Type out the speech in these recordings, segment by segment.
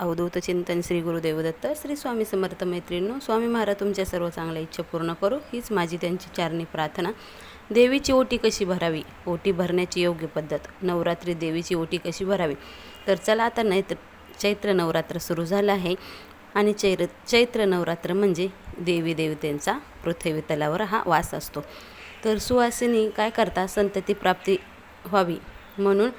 अवधूत चिंतन श्री गुरुदेवदत्त श्री स्वामी समर्थ मैत्रिणींनो स्वामी महाराज तुमच्या सर्व चांगल्या इच्छा पूर्ण करू. हीच माझी त्यांची चारणी प्रार्थना. देवीची ओटी कशी भरावी? ओटी भरण्याची योग्य पद्धत. नवरात्री देवीची ओटी कशी भरावी? तर चला आता नैत्र चैत्र नवरात्र सुरू झालं आहे. आणि चैर चैत्र नवरात्र म्हणजे देवी देवतेंचा पृथ्वी तलावर हा वास असतो. तर सुवासिनी काय करता? संतती प्राप्ती व्हावी. म्हणून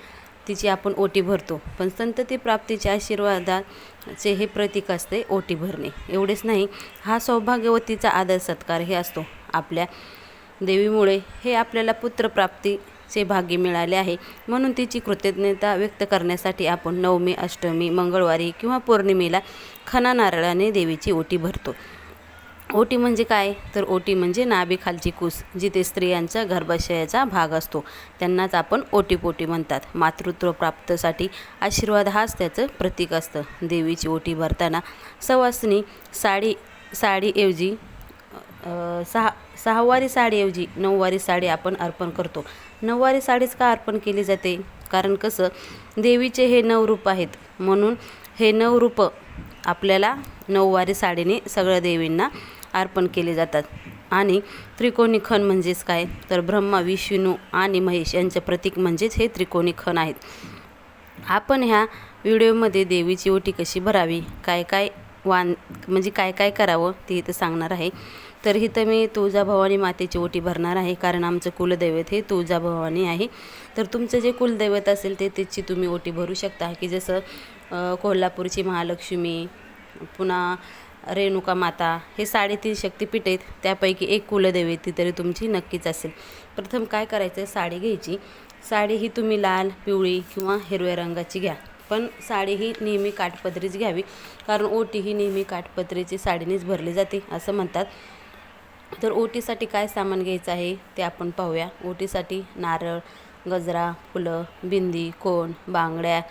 तिची आपण ओटी भरतो. पण संतती प्राप्तीच्या आशीर्वादाचे हे प्रतीक असते ओटी भरणे. एवढेच नाही हा सौभाग्यवतीचा आदर सत्कार हे असतो आपल्या देवीमुळे. हे आपल्याला पुत्रप्राप्तीचे भाग्य मिळाले आहे. म्हणून तिची कृतज्ञता व्यक्त करण्यासाठी आपण नवमी अष्टमी मंगळवारी किंवा पौर्णिमेला खना नारळाने देवीची ओटी भरतो. ओटी म्हणजे काय? तर ओटी म्हणजे नाभीखालची कूस जिथे स्त्रियांच्या गर्भाशयाचा भाग असतो. त्यांनाच आपण ओटीपोटी म्हणतात. मातृत्व प्राप्तसाठी आशीर्वाद हाच त्याचं प्रतीक असतं. देवीची ओटी भरताना सवासनी साडी साडीऐवजी सहा सहावारी साडीऐवजी नऊवारी साडी आपण अर्पण करतो. नऊवारी साडीच का अर्पण केली जाते? कारण कसं? देवीचे हे नऊ रूप आहेत. म्हणून हे नऊ रूप आपल्याला नऊवारी साडीने सगळ्या देवींना अर्पण केले जातात. आणि त्रिकोणी खण म्हणजेच काय? तर ब्रह्मा विष्णू आणि महेश यांचे प्रतीक म्हणजेच हे त्रिकोणी खण आहेत. आपण ह्या व्हिडिओमध्ये देवीची ओटी कशी भरावी काय काय वान म्हणजे काय काय करावं ते इथं सांगणार आहे. तर इथं मी तुळजाभवानी मातेची ओटी भरणार आहे कारण आमचं कुलदैवत हे तुळजाभवानी आहे. तर तुमचं जे कुलदैवत असेल ते त्याची तुम्ही ओटी भरू शकता. की जसं कोल्हापूरची महालक्ष्मी पुन्हा रेणुका माता हे साडेतीन शक्तिपीठ आहेत. त्यापैकी एक कुलदैवती तरी तुमची नक्कीच असेल. प्रथम काय करायचं साडी घ्यायची. साडी ही तुम्ही लाल पिवळी किंवा हिरव्या रंगाची घ्या. पण साडी ही नेहमी काठपदरीच घ्यावी कारण ओटी ही नेहमी काठपदरीची साडीनेच भरली जाते असं म्हणतात. तर ओटीसाठी काय सामान घ्यायचं आहे ते आपण पाहूया. ओटीसाठी नारळ गजरा फुलं बिंदी कोण बांगड्या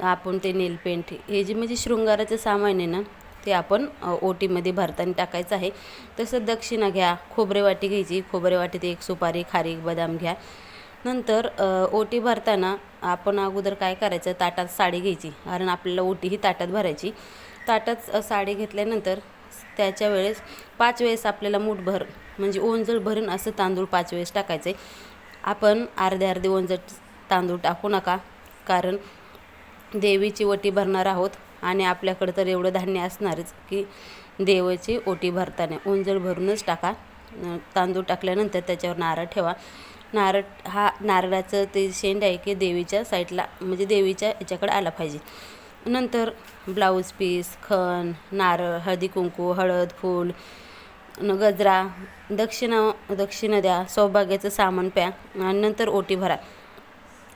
आपण ते नेलपेंट हे जे म्हणजे शृंगाराचं सामान आहे ना ते आपण ओटीमध्ये भरताना टाकायचं आहे. तसं दक्षिणा घ्या खोबरे वाटी घ्यायची. खोबरेवाटीत एक सुपारी खारीक बदाम घ्या. नंतर ओटी भरताना आपण अगोदर काय करायचं ताटात साडी घ्यायची. कारण आपल्याला ओटी ही ताटात भरायची. ताटात साडी घेतल्यानंतर त्याच्या वेळेस पाच वेळेस आपल्याला मूठभर म्हणजे ओंजळ भरून असं तांदूळ पाच वेळेस टाकायचे. आपण अर्धे अर्धे ओंजळ तांदूळ टाकू नका. कारण देवीची ओटी भरणार आहोत आणि आपल्याकडं तर एवढं धान्य असणारच की देवाची ओटी भरताना उंजळ भरूनच टाका. तांदूळ टाकल्यानंतर त्याच्यावर नारळ ठेवा. नारळ हा नारळाचं ते शेंड आहे की देवीच्या साईडला म्हणजे देवीच्या याच्याकडे आला पाहिजे. नंतर ब्लाऊज पीस खण नारळ हळदी कुंकू हळद फूल न गजरा दक्षिणा दक्षिणा द्या सौभाग्याचं सामान प्या आणि नंतर ओटी भरा.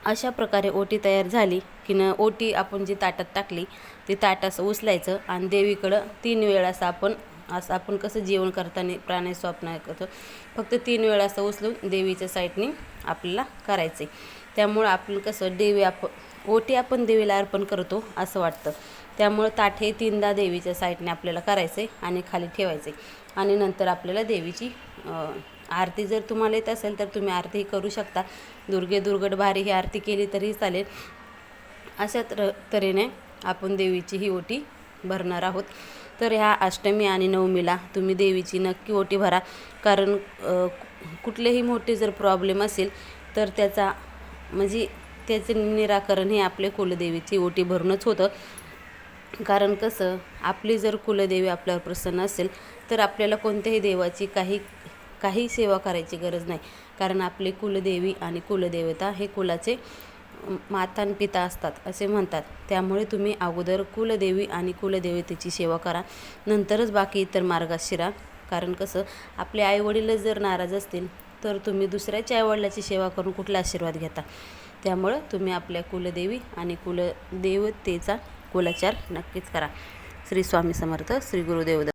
अशा प्रकारे ओटी तयार झाली की न ओटी आपण जी ताटात टाकली ती ताट असं उचलायचं आणि देवीकडं तीन वेळा असं आपण असं आपण कसं जेवण करताना प्राणी स्वप्न करतो फक्त तीन वेळा असं उचलून देवीच्या साईडने आपल्याला करायचे त्यामुळं आपण कसं देवी आपण ओटी आपण देवीला अर्पण करतो असं वाटतं. त्यामुळं ताट हे तीनदा देवीच्या साईडने आपल्याला करायचे आणि खाली ठेवायचे आणि नंतर आपल्याला देवीची आरती जर तुम्हाला येत असेल तर तुम्ही आरती करू शकता. दुर्गे दुर्गट भारी ही आरती केली तरी चालेल. अशा तर तऱ्हेने आपण देवीची ही ओटी भरणार आहोत. तर ह्या अष्टमी आणि नवमीला तुम्ही देवीची नक्की ओटी भरा. कारण कुठलेही मोठे जर प्रॉब्लेम असेल तर त्याचा म्हणजे त्याचे निराकरण हे आपले कुलदेवीची ओटी भरूनच होतं. कारण कसं आपली जर कुलदेवी आपल्यावर प्रसन्न असेल तर आपल्याला कोणत्याही देवाची काही काही सेवा करायची गरज नाही. कारण आपले कुलदेवी आणि कुलदेवता हे कुलाचे माता आणि पिता असतात असे म्हणतात. त्यामुळे तुम्ही अगोदर कुलदेवी आणि कुलदेवतेची सेवा करा. नंतरच बाकी इतर मार्गात शिरा. कारण कसं आपले आईवडीलच जर नाराज असतील तर तुम्ही दुसऱ्याच्या आईवडिलाची सेवा करून कुठला आशीर्वाद घेता? त्यामुळं तुम्ही आपल्या कुलदेवी आणि कुलदेवतेचा कुलाचार नक्कीच करा. श्री स्वामी समर्थ श्री गुरुदेव